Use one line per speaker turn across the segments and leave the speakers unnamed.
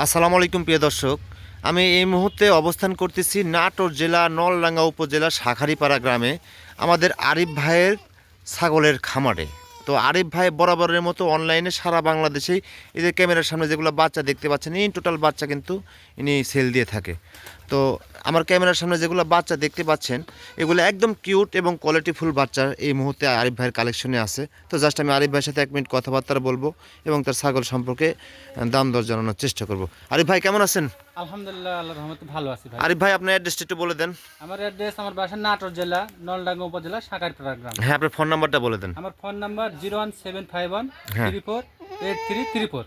আসসালামু আলাইকুম, প্রিয় দর্শক। আমি এই মুহূর্তে অবস্থান করতেছি নাটোর জেলা, নলডাঙ্গা উপজেলা, শাখারিপাড়া গ্রামে, আমাদের আরিফ ভাইয়ের ছাগলের খামারে। তো আরিফ ভাই বরাবরের মতো অনলাইনে সারা বাংলাদেশেই এদের ক্যামেরার সামনে যেগুলো বাচ্চা দেখতে পাচ্ছেন, ইন টোটাল বাচ্চা কিন্তু ইনি সেল দিয়ে থাকে। তো আমার ক্যামেরার সামনে যেগুলো বাচ্চা দেখতে পাচ্ছেন এগুলো একদম কিউট এবং কোয়ালিটিফুল বাচ্চা এই মুহূর্তে আরিফ ভাইয়ের কালেকশনে আছে। তো জাস্ট আমি আরিফ ভাইয়ের সাথে এক মিনিট কথাবার্তা বলব এবং তার ছাগল সম্পর্কে দাম দর জানানোর চেষ্টা করব। আরিফ ভাই কেমন আছেন?
আলহামদুলিল্লাহ আল্লাহ রহমতে ভালো আছি ভাই।
আরিফ ভাই আপনার অ্যাড্রেসটা একটু বলে দেন।
আমার অ্যাড্রেস আমার বাসা নাটোর জেলা নলডাঙ্গা উপজেলা সাকারপাড়া গ্রাম।
হ্যাঁ আপনার ফোন নাম্বারটা বলে দেন।
আমার phone number zero one seven five one. Three four eight three three four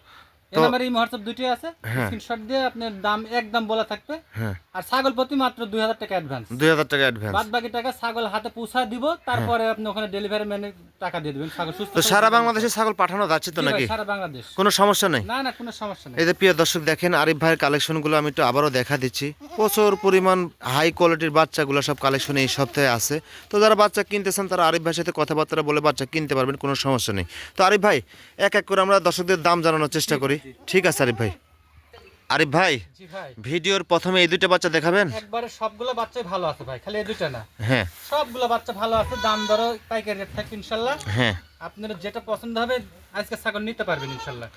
তো-
নাম্বার এই হোয়াটসঅ্যাপ দুটি আছে।
হ্যাঁ।
স্ক্রিনশট দিয়ে আপনার দাম একদম বলা থাকবে।
হ্যাঁ।
আর ছাগল প্রতি মাত্র দুই হাজার টাকা অ্যাডভান্স
দুই হাজার টাকা অ্যাডভান্স
বাদ বাকি টাকা ছাগল হাতে পৌঁছা দিব তারপরে আপনি ওখানে ডেলিভারি ম্যানে টাকা দিয়ে দেবেন। ছাগল সুস্থ
তো সারা বাংলাদেশে ছাগল পাঠানো যাচ্ছে তো নাকি?
সারা বাংলাদেশ।
কোনো সমস্যা নেই?
না না কোনো সমস্যা নেই।
এই যে প্রিয় দর্শক দেখেন আরিফ ভাইয়ের কালেকশনগুলো আমি একটু আবারও দেখা দিচ্ছি। প্রচুর পরিমাণ হাই কোয়ালিটির বাচ্চাগুলো সব কালেকশনে এই সপ্তাহে আছে। তো যারা বাচ্চা কিনতেছেন তারা আরিফ ভাইয়ের সাথে কথাবার্তা বলে বাচ্চা কিনতে পারবেন কোনো সমস্যা নেই। তো আরিফ ভাই এক এক করে আমরা দর্শকদের দাম জানানোর চেষ্টা করি। ঠিক আছে আরিফ ভাই। আরিফ ভাই ভিডিওর প্রথমে এই দুইটা বাচ্চা দেখাবেন?
একবারে সবগুলো বাচ্চাই ভালো আছে ভাই খালি এই দুইটা না।
হ্যাঁ।
সবগুলো বাচ্চা ভালো আছে দাম দর পাইকারি রেট থাকবে ইনশাল্লাহ।
হ্যাঁ।
আপনারা যেটা পছন্দ হবে আজকে ছাগল নিতে পারবেন ইনশাল্লাহ।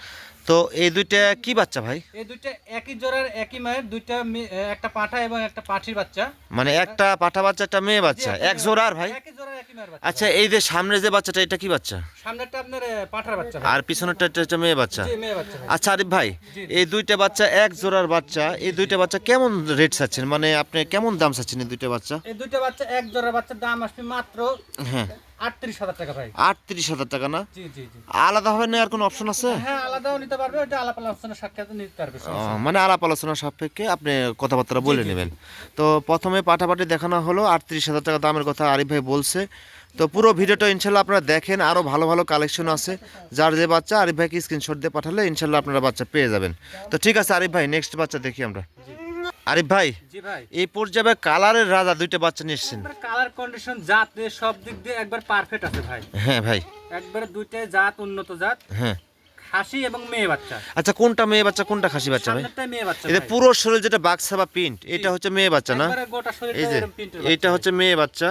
তো এই দুইটা কি বাচ্চা ভাই?
এই দুইটা একই জোড়ার একই মায়ের দুইটা একটা পাঠা এবং একটা পাঠির বাচ্চা।
মানে একটা পাঠা বাচ্চা একটা মেয়ে বাচ্চা। এক জোড়া আর ভাই?
একই জোড়ার একই মায়ের বাচ্চা।
আচ্ছা এই যে সামনে যে বাচ্চাটা এটা কি বাচ্চা?
সামনেরটা আপনার পাঠার বাচ্চা
আর পিছনেরটা এটা মেয়ে বাচ্চা।
মেয়ে বাচ্চা
আচ্ছা আরিফ ভাই এই দুইটা বাচ্চা এক জোড়ার বাচ্চা এই দুইটা বাচ্চা কেমন রেট চাচ্ছেন? মানে আপনি কেমন দাম চাচ্ছেন এই দুইটা বাচ্চা?
এই দুইটা বাচ্চা এক জোড়ার বাচ্চার দাম আসবে মাত্র
হ্যাঁ।
আটত্রিশ হাজার টাকা ভাই।
আটত্রিশ হাজার টাকা না?
জি জি জি।
আলাদাভাবে নেওয়ার কোনো অপশন আছে?
হ্যাঁ আলাদাও নিতে পারবে ওটা আলাপ আলোচনার সাক্ষাৎ নিতে পারবে
মানে আলাপ আলোচনা সাপেক্ষে আপনি কথাবার্তা বলে নেবেন। তো প্রথমে পাঠাপাটি দেখানো হলো আটত্রিশ হাজার টাকা দামের কথা আরিফ ভাই বলছে। তো পুরো ভিডিওটা ইনশাল্লাহ আপনারা দেখেন আরও ভালো ভালো কালেকশন আছে। যার যে বাচ্চা আরিফ ভাইকে স্ক্রিনশট দিয়ে পাঠালে ইনশাল্লাহ আপনারা বাচ্চা পেয়ে যাবেন। তো ঠিক আছে আরিফ ভাই নেক্সট বাচ্চা দেখি আমরা। আরিফ ভাই
জি ভাই।
এই পর্যায়ে কালারের রাজা দুইটা বাচ্চা নিয়ে এসছেন।
কালার কন্ডিশন জাত সব দিক দিয়ে একবার পারফেক্ট আছে ভাই।
হ্যাঁ ভাই।
একবারে দুইটাই জাত উন্নত জাত।
হ্যাঁ।
খাসি এবং মেয়ে বাচ্চা।
আচ্ছা কোনটা মেয়ে বাচ্চা কোনটা খাসি বাচ্চা ভাই?
মেয়ে বাচ্চা ভাই।
পুরো শরীর যেটা বাক্সা বা প্রিন্ট এটা হচ্ছে মেয়ে বাচ্চা না? এই যে
বাচ্চা
হচ্ছে মেয়ে বাচ্চা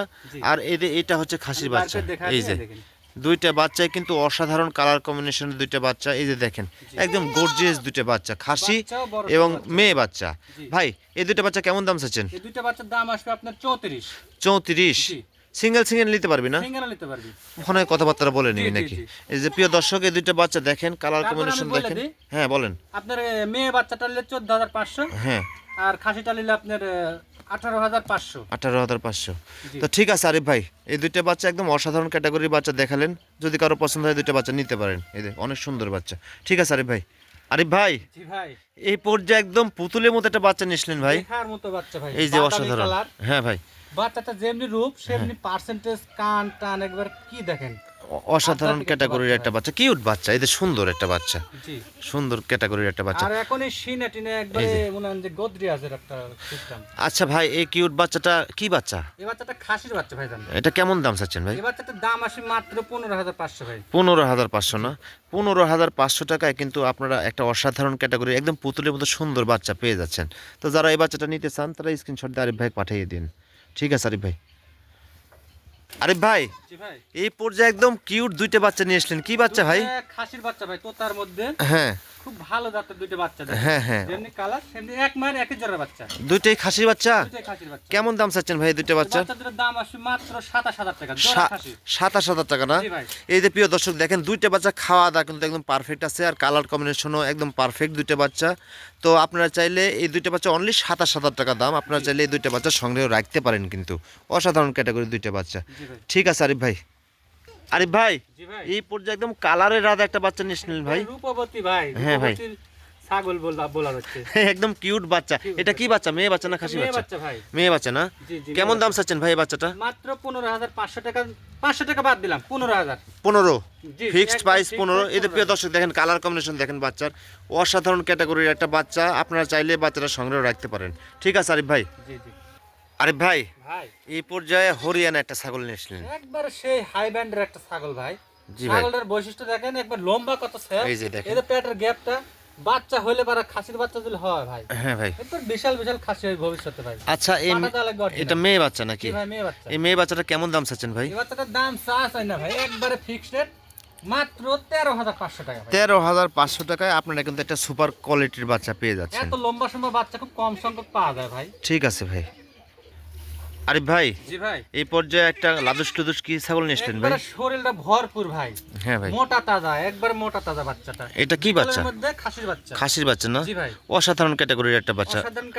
আর এটা হচ্ছে খাসির বাচ্চা। এই যে।
দেখেন।
দুইটা বাচ্চাই কিন্তু অসাধারণ কালার কম্বিনেশনের দুইটা বাচ্চা। এই যে দেখেন একদম গর্জিয়াস দুইটা বাচ্চা খাসি এবং মেয়ে বাচ্চা। ভাই এই দুইটা বাচ্চা কেমন দাম চাচ্ছেন?
এই দুইটা বাচ্চার দাম আসবে আপনার চৌত্রিশ।
চৌত্রিশ। সিঙ্গেল সিঙ্গেল নিতে পারবি না?
সিঙ্গেল নিতে পারবি।
ওখানে কথাবার্তা বলে নিবি নাকি? এই যে প্রিয় দর্শক এই দুইটা বাচ্চা দেখেন কালার কম্বিনেশন দেখেন। হ্যাঁ বলেন।
আপনার মেয়ে বাচ্চাটা নিলে চোদ্দ হাজার পাঁচশো।
হ্যাঁ।
আর খাসিটা নিলে আপনার আঠারো হাজার পাঁচশো।
তো ঠিক আছে আরিফ ভাই এই দুইটা বাচ্চা একদম অসাধারণ ক্যাটাগরির বাচ্চা দেখালেন। যদি কারও পছন্দ হয় দুইটা বাচ্চা নিতে পারেন। এই যে অনেক সুন্দর বাচ্চা। ঠিক আছে আরিফ ভাই। আরিফ ভাই
ভাই।
এই পর্যায়ে একদম পুতুলের মতো একটা বাচ্চা নিয়েছিলেন ভাই। এই যে অসাধারণ। হ্যাঁ ভাই।
বাচ্চাটা যেমনি রূপ সেমনি পার্সেন্টেজ কান টান একবার কি দেখেন?
অসাধারণ ক্যাটাগরির একটা বাচ্চা। কিউট বাচ্চা। যে সুন্দর একটা বাচ্চা। সুন্দর ক্যাটাগরির একটা বাচ্চা।
আর এখন এই সিনে টিনে একবারে হয় যে। গোদরিয়াজের একটা সিস্টেম
আচ্ছা ভাই এই কিউট বাচ্চাটা কি বাচ্চা?
এই বাচ্চাটা খাসির বাচ্চা ভাই জানেন
এটা কেমন দাম চাচ্ছেন ভাই?
এই বাচ্চাটার দাম আসে মাত্র পনেরো হাজার পাঁচশো ভাই।
পনেরো হাজার পাঁচশো না? পনেরো হাজার পাঁচশো টাকায় কিন্তু আপনারা একটা অসাধারণ ক্যাটাগরি একদম পুতুলের মতো সুন্দর বাচ্চা পেয়ে যাচ্ছেন। তো যারা এই বাচ্চাটা নিতে চান তারা স্ক্রিনশট দিয়ে আরিফ ভাই পাঠিয়ে দিন। ঠিক আছে আরিফ ভাই? আরিফ ভাই এই পর্যায়ে একদম কিউট দুইটা বাচ্চা নিয়ে আসলেন। কি বাচ্চা ভাই?
খাসির বাচ্চা ভাই তো তার মধ্যে।
হ্যাঁ।
খুব ভালো জাতের দুইটা বাচ্চা
হ্যাঁ হ্যাঁ।
যেমনি কালার সেমনি এক মায়ের একই জোড়ার বাচ্চা।
দুইটাই খাসির বাচ্চা?
দুইটাই খাসির বাচ্চা।
কেমন দাম চাচ্ছেন ভাই দুইটা বাচ্চা?
বাচ্চাদের দাম আসে মাত্র সাতাশ হাজার টাকা জোড়া খাসি।
সাতাশ হাজার টাকা না? এই যে প্রিয় দর্শক দেখেন দুইটা বাচ্চা খাওয়া দাওয়া কিন্তু একদম পারফেক্ট আছে আর কালার কম্বিনেশনও একদম পারফেক্ট দুইটা বাচ্চা। তো আপনারা চাইলে এই দুইটা বাচ্চা অনলি সাতাশ হাজার টাকা দাম। আপনারা চাইলে এই দুইটা বাচ্চা সংগ্রহ রাখতে পারেন কিন্তু। অসাধারণ ক্যাটাগরি দুইটা বাচ্চা। ঠিক আছে আরিফ ভাই। আরিফ ভাই এই পর্যায়ে একদম কালারের রাত একটা বাচ্চা নিয়েছিলেন ভাই।
রূপবতী ভাই
হ্যাঁ ভাই।
ছাগল বলা বলা হচ্ছে।
একদম কিউট বাচ্চা। এটা কি বাচ্চা? মেয়ে বাচ্চা না খাসি
মেয়ে
বাচ্চা?
ভাই।
মেয়ে বাচ্চা না? কেমন দাম চাচ্ছেন ভাই বাচ্চাটা?
মাত্র পনেরো হাজার পাঁচশো টাকা পাঁচশো টাকা বাদ দিলাম পনেরো হাজার।
পনেরো?
জি,
ফিক্সড প্রাইস পনেরো। এদের প্রিয়
15
দর্শক দেখেন কালার কম্বিনেশন দেখেন বাচ্চার। অসাধারণ ক্যাটাগরির একটা বাচ্চা। আপনারা চাইলে বাচ্চারা সংগ্রহ রাখতে পারেন। ঠিক আছে আরিফ ভাই?
জি জি।
আরিফ ভাই
ভাই।
এই পর্যায়ে হরিয়ানা একটা ছাগল নিয়েছিলেন
একবার সেই হাই ব্যান্ডের একটা ছাগল ভাই। ছাগলটার বৈশিষ্ট্য দেখেন একবার লম্বা কত স্যার
এই যে দেখেন।
যে পেটের গ্যাপটা বাচ্চা হলে পারা খাসির বাচ্চা যদি হয় ভাই।
হ্যাঁ ভাই।
এরপর বিশাল বিশাল খাসি হয় ভবিষ্যতে ভাই।
আচ্ছা এই। এটা মেয়ে বাচ্চা নাকি?
ভাই মেয়ে বাচ্চা।
এই মেয়ে বাচ্চাটা কেমন দাম চাচ্ছেন ভাই?
এই বাচ্চাটার দাম চা চাই না ভাই। একবারে ফিক্সড রেট মাত্র তেরো হাজার পাঁচশো টাকা
তেরো হাজার পাঁচশো টাকায় আপনারা কিন্তু একটা সুপার কোয়ালিটির বাচ্চা পেয়ে যাচ্ছেন।
এত লম্বা সম্ভব বাচ্চা খুব কম সংখ্যক পাওয়া যায় ভাই।
ঠিক আছে ভাই। আরে ভাই
জি ভাই।
এই পর্যায়ে একটা লাদুস টুদুস কি ছাগল নিয়েছিলেন ভাই?
শরীরটা ভরপুর ভাই।
হ্যাঁ ভাই।
মোটা তাজা একবার মোটা তাজা বাচ্চাটা।
এটা কি বাচ্চা?
মধ্যে খাসির বাচ্চা।
খাসির বাচ্চা না?
জি ভাই।
অসাধারণ ক্যাটাগরির একটা বাচ্চা।
অসাধারণ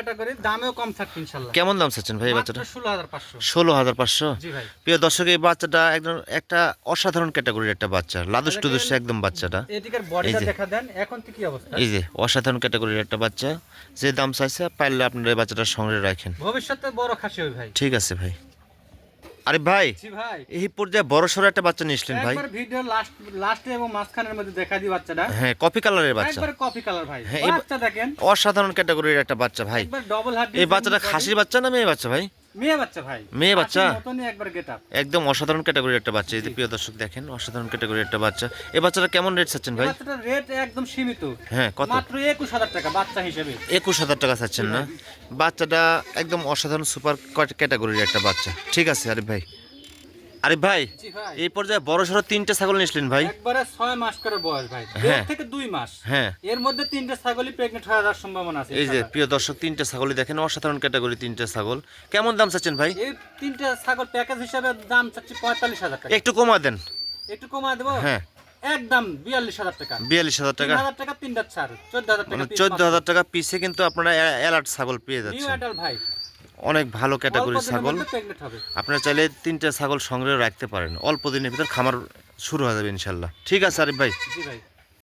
দামেও কম থাকবে ইনশাল্লাহ
কেমন দাম চাচ্ছেন ভাই বাচ্চাটা
মাত্র ষোলো হাজার পাঁচশো।
ষোলো হাজার পাঁচশো?
জি ভাই।
প্রিয় দর্শক এই বাচ্চাটা একদম একটা অসাধারণ ক্যাটাগরির একটা বাচ্চা। লাদুস টুদুস একদম বাচ্চাটা।
এদিকের বডিটা দেখা দেন এখন কি অবস্থা?
এই যে অসাধারণ ক্যাটাগরির একটা বাচ্চা। যে দাম চাইছে পারলে আপনারা এই বাচ্চাটা সংগ্রহে রাখেন।
ভবিষ্যতে বড় খাসি হবে ভাই।
ঠিক আছে। ভাই। আরে ভাই
ভাই।
এই পর্যায়ে বড় সড়ো একটা বাচ্চা নিয়েছিলেন ভাই।
একবার ভিডিও লাস্ট লাস্টে এবং মাঝখানের মধ্যে দেখা দিই বাচ্চাটা।
হ্যাঁ কপি কালারের বাচ্চা।
একবার কপি কালার ভাই।
হ্যাঁ, এই-
বাচ্চা দেখেন।
অসাধারণ ক্যাটাগরির একটা বাচ্চা ভাই।
একবার ডবল হার্ড
এই বাচ্চাটা খাসির বাচ্চা না মেয়ে বাচ্চা ভাই?
মেয়ে বাচ্চা ভাই।
মেয়ে বাচ্চা?
একবার গেটআপ
একদম অসাধারণ ক্যাটাগরির একটা বাচ্চা এই যে প্রিয় দর্শক দেখেন অসাধারণ ক্যাটাগরির একটা বাচ্চা। এই বাচ্চাটা কেমন রেট চাচ্ছেন ভাই?
রেট একদম সীমিত।
হ্যাঁ কত?
মাত্র একুশ হাজার টাকা বাচ্চা হিসেবে।
একুশ হাজার টাকা চাচ্ছেন না? বাচ্চাটা একদম অসাধারণ সুপার ক্যাটাগরির একটা বাচ্চা। ঠিক আছে আরে ভাই। আরে ভাই এই পর্যায়ে বড় সড়ো তিনটে ছাগল নিয়েছিলেন ভাই।
একবারে ছয় মাস করে বয়স ভাই।
হ্যাঁ।
দেড় থেকে দুই মাস।
হ্যাঁ।
এর মধ্যে তিনটে ছাগলই প্রেগনেন্ট হয়ে যাওয়ার সম্ভাবনা আছে
এই যে প্রিয় দর্শক তিনটে ছাগলই দেখেন অসাধারণ ক্যাটাগরি তিনটে ছাগল। কেমন দাম চাচ্ছেন ভাই?
এই তিনটে ছাগল প্যাকেজ হিসাবে দাম চাচ্ছি পঁয়তাল্লিশ হাজার টাকা।
একটু কমা দেন।
একটু কমায় দেবো?
হ্যাঁ।
একদম বিয়াল্লিশ হাজার টাকা।
বিয়াল্লিশ হাজার টাকা?
হাজার টাকা তিনটা ছাড় চোদ্দ হাজার টাকা
মানে চোদ্দ হাজার টাকা পিসে কিন্তু আপনারা অ্যালার্ট ছাগল পেয়ে যাচ্ছেন।
ভাই।
অনেক ভালো ক্যাটাগরির ছাগল। আপনার চাইলে তিনটা ছাগল সংগ্রহ রাখতে পারেন। অল্প দিনের ভিতর খামার শুরু হয়ে যাবে ইনশাল্লাহ। ঠিক আছে আরিফ ভাই।
ভাই।